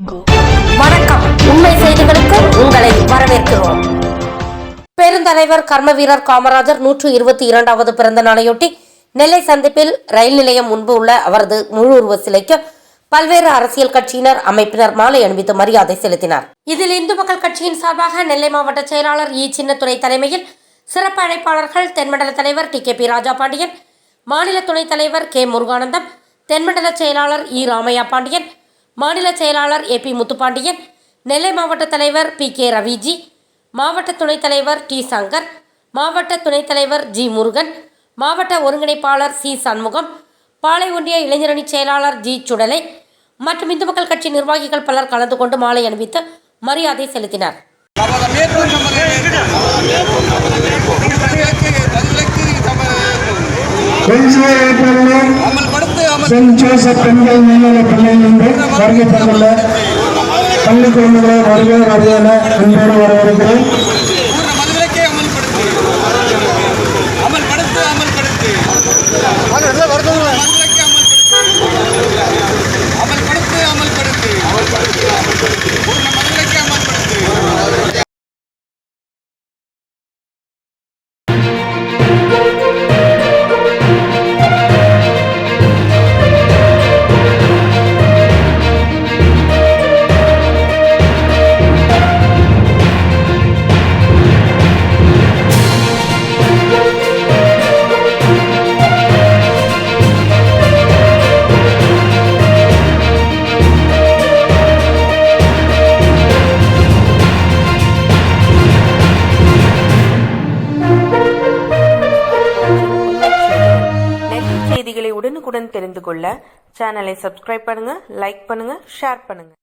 வணக்கம். உண்மை செய்திகளுக்கு உங்களை வரவேற்கிறோம். பெருந்தலைவர் கர்ம வீரர் காமராஜர் நூற்று இருபத்தி இரண்டாவது பிறந்த நாளையொட்டி நெல்லை சந்திப்பில் ரயில் நிலையம் முன்பு உள்ள அவரது முழு உருவ சிலைக்கு பல்வேறு அரசியல் கட்சியினர் அமைப்பினர் மாலை அணிவித்து மரியாதை செலுத்தினார். இதில் இந்து மக்கள் கட்சியின் சார்பாக நெல்லை மாவட்ட செயலாளர் இ. சின்னத்துறை தலைமையில் சிறப்பு அழைப்பாளர்கள் தென்மண்டல தலைவர் T. K. P. Raja Pandian மாநில துணைத் தலைவர் கே. முருகானந்தம் தென்மண்டல செயலாளர் இ. ராமையா பாண்டியன் மாநில செயலாளர் ஏ பி முத்துப்பாண்டியன் நெல்லை மாவட்ட தலைவர் பி கே ரவிஜி மாவட்ட துணைத் தலைவர் டி சங்கர் மாவட்ட துணைத் தலைவர் ஜி முருகன் மாவட்ட ஒருங்கிணைப்பாளர் சி சண்முகம் பாளை ஒன்றிய இளைஞரணி செயலாளர் ஜி சுடலை மற்றும் இந்து மக்கள் கட்சி நிர்வாகிகள் பலர் கலந்து கொண்டு மாலை அணிவித்து மரியாதை செலுத்தினர். அமல் சென்ட் ஜோசப் பெண்கள் மேல்நிலைப் பள்ளியிலிருந்து வருகை தந்துள்ள பள்ளி குழந்தைகளை வருகை வருகையான அன்போடு வரவேற்கிறேன். உடனுக்குடன் தெரிந்து கொள்ள சேனலை சப்ஸ்கிரைப் பண்ணுங்க லைக் பண்ணுங்க ஷேர் பண்ணுங்க.